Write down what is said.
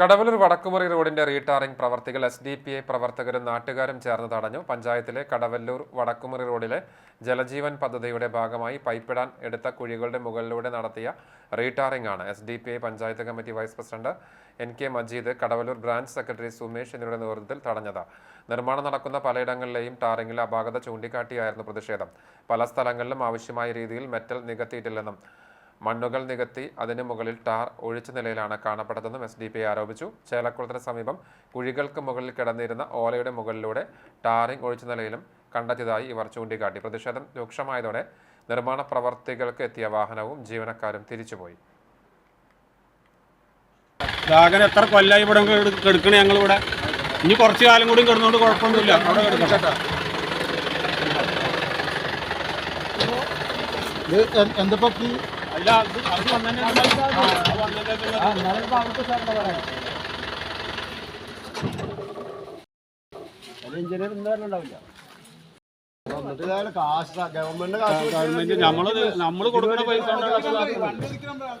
കടവലൂർ വടക്കുമുറി റോഡിന്റെ റീടാറിംഗ് പ്രവർത്തികൾ S D P I പ്രവർത്തകരും നാട്ടുകാരും ചേർന്ന് തടഞ്ഞു. പഞ്ചായത്തിലെ കടവല്ലൂർ വടക്കുമുറി റോഡിലെ ജലജീവൻ പദ്ധതിയുടെ ഭാഗമായി പൈപ്പിടാൻ എടുത്ത കുഴികളുടെ മുകളിലൂടെ നടത്തിയ റീടാറിംഗ് ആണ് S D P I panchayat committee vice president N K Majeed Kadavallur branch secretary Sumesh എന്നിവരുടെ നേതൃത്വത്തിൽ തടഞ്ഞത്. നിർമ്മാണം നടക്കുന്ന പലയിടങ്ങളിലെയും ടാറിംഗിൽ അപാകത ചൂണ്ടിക്കാട്ടിയായിരുന്നു പ്രതിഷേധം. പല സ്ഥലങ്ങളിലും ആവശ്യമായ രീതിയിൽ മെറ്റൽ നികത്തിയിട്ടില്ലെന്നും മണ്ണുകൾ നികത്തി അതിനു മുകളിൽ ടാർ ഒഴിച്ച നിലയിലാണ് കാണപ്പെട്ടതെന്നും എസ് ഡി പി ആരോപിച്ചു. ചേലക്കുളത്തിന് സമീപം കുഴികൾക്ക് മുകളിൽ കിടന്നിരുന്ന ഓലയുടെ മുകളിലൂടെ ടാറിംഗ് ഒഴിച്ച നിലയിലും കണ്ടെത്തിയതായി ഇവർ ചൂണ്ടിക്കാട്ടി. പ്രതിഷേധം രൂക്ഷമായതോടെ നിർമ്മാണ പ്രവർത്തികൾക്ക് എത്തിയ വാഹനവും ജീവനക്കാരും തിരിച്ചുപോയി. ദാഹനം എത്ര കൊല്ലായി ഇവിടെ കെടുക്കണേ ഞങ്ങളിവിടെ? ഇനി കുറച്ച് കാലം കൂടി കിടന്നുകൊണ്ട് കുഴപ്പമൊന്നുമില്ല. അവിടെ കിടക്കട്ടെ എഞ്ചിനീയർ ഇതായാലും കാശ് ഗവൺമെന്റ് കാശ് ഗവൺമെന്റ് നമ്മൾ നമ്മൾ കൊടുക്കുന്ന പൈസ കൊണ്ടാണ് അത്